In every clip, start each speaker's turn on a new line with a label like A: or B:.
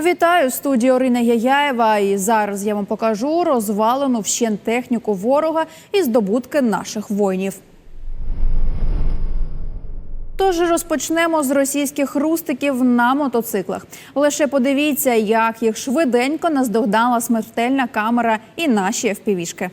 A: Вітаю студії Орина Яяєва. І зараз я вам покажу розвалену вщен техніку ворога і здобутки наших воїнів. Тож розпочнемо з російських рустиків на мотоциклах. Лише подивіться, як їх швиденько наздогнала смертельна камера і наші впівішки.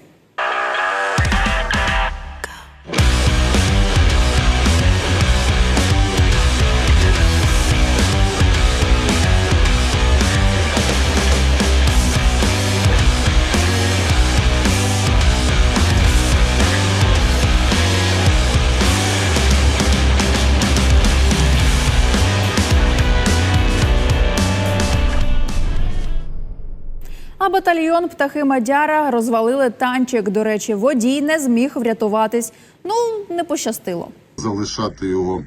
A: Батальйон птахи Мадяра розвалили танчик. До речі, водій не зміг врятуватись. Ну не пощастило.
B: Залишати його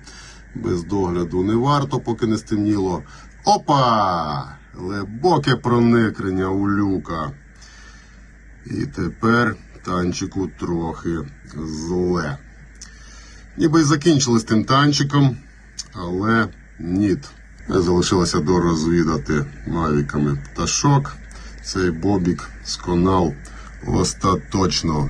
B: без догляду не варто, поки не стемніло. Опа! Глибоке проникнення у люка. І тепер танчику трохи зле. Ніби й закінчили з тим танчиком, але ніт. Залишилося дорозвідати мавіками пташок. Цей бобік сконав остаточно.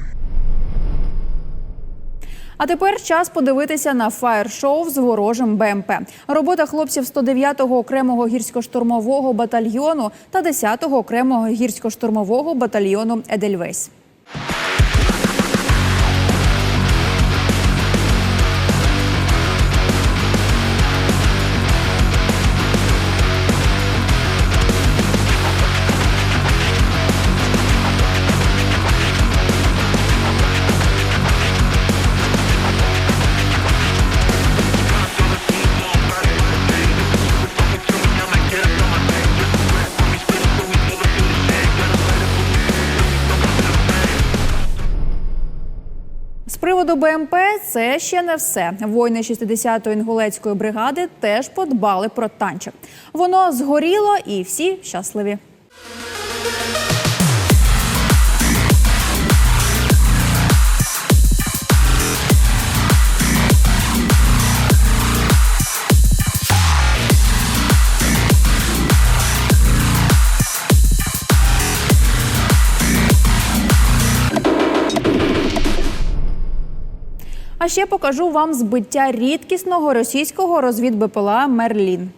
A: А тепер час подивитися на фаєр-шоу з ворожим БМП. Робота хлопців 109-го окремого гірсько-штурмового батальйону та 10-го окремого гірсько-штурмового батальйону Едельвейс. Приводу БМП це ще не все. Воїни 60-ї інгулецької бригади теж подбали про танчик. Воно згоріло і всі щасливі. А ще покажу вам збиття рідкісного російського розвід БПЛА Мерлін.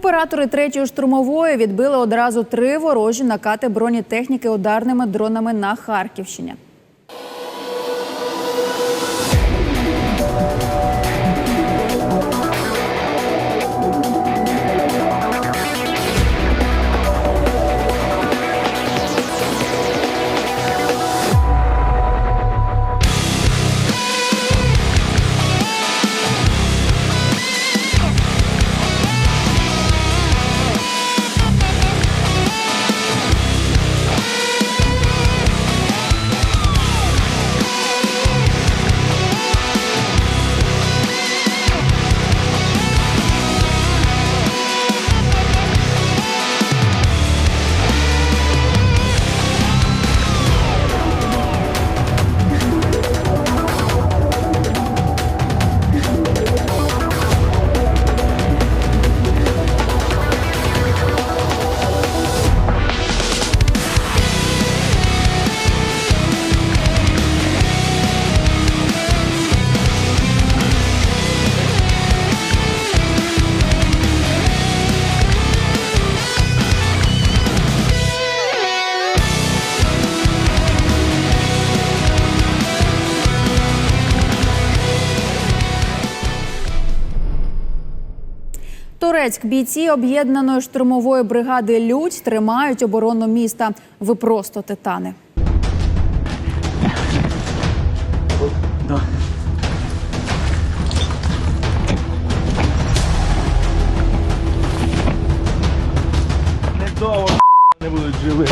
A: Оператори третьої штурмової відбили одразу три ворожі накати бронетехніки ударними дронами на Харківщині. Турецьк бійці об'єднаної штурмової бригади Людь тримають оборону міста. Ви просто титани.
C: Не довго не будуть живі.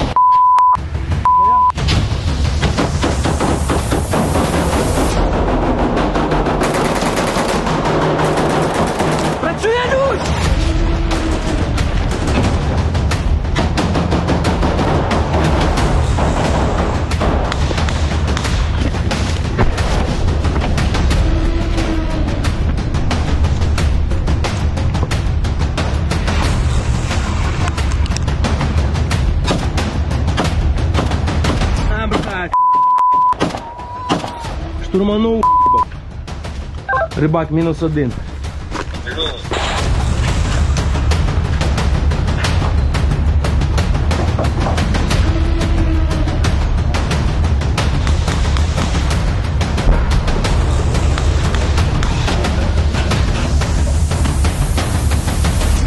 C: Штурманув. Рибак мінус один.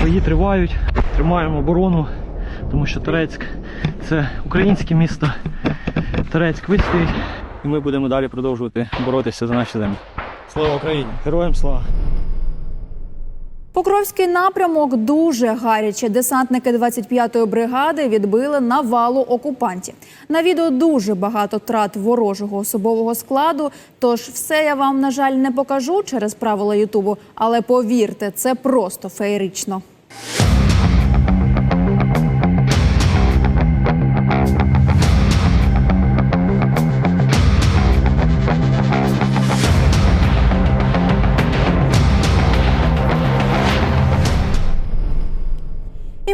D: Бої тривають, тримаємо оборону, тому що Терецьк це українське місто. Терецьк вистоїть. І ми будемо далі продовжувати боротися за наші землі. Слава Україні! Героям слава!
A: Покровський напрямок дуже гаряче. Десантники 25-ї бригади відбили навалу окупантів. На відео дуже багато втрат ворожого особового складу. Тож все я вам, на жаль, не покажу через правила Ютубу. Але повірте, це просто феєрично.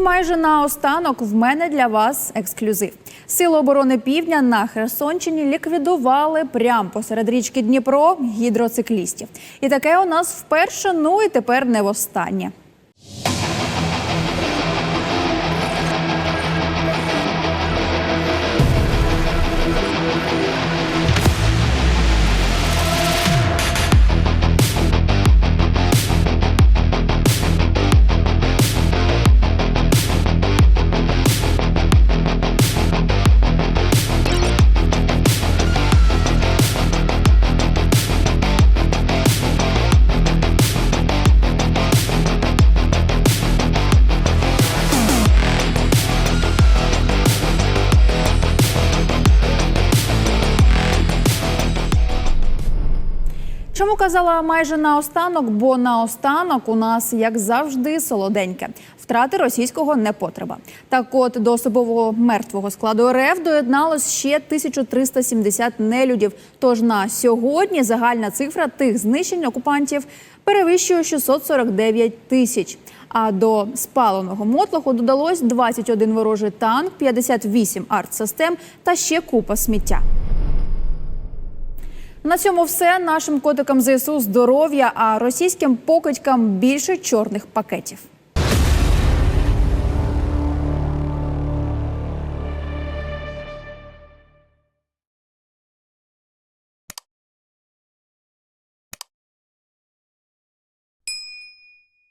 A: Майже наостанок в мене для вас ексклюзив. Сили оборони Півдня на Херсонщині ліквідували прямо посеред річки Дніпро гідроциклістів. І таке у нас вперше, ну і тепер не востаннє. Казала майже наостанок? Бо наостанок у нас, як завжди, солоденьке. Втрати російського не потреба. Так от до особового мертвого складу РФ доєдналось ще 1370 нелюдів. Тож на сьогодні загальна цифра тих знищень окупантів перевищує 649 тисяч. А до спаленого мотлоху додалось 21 ворожий танк, 58 артсистем та ще купа сміття. На цьому все нашим котикам ЗСУ здоров'я, а російським покидькам більше чорних пакетів.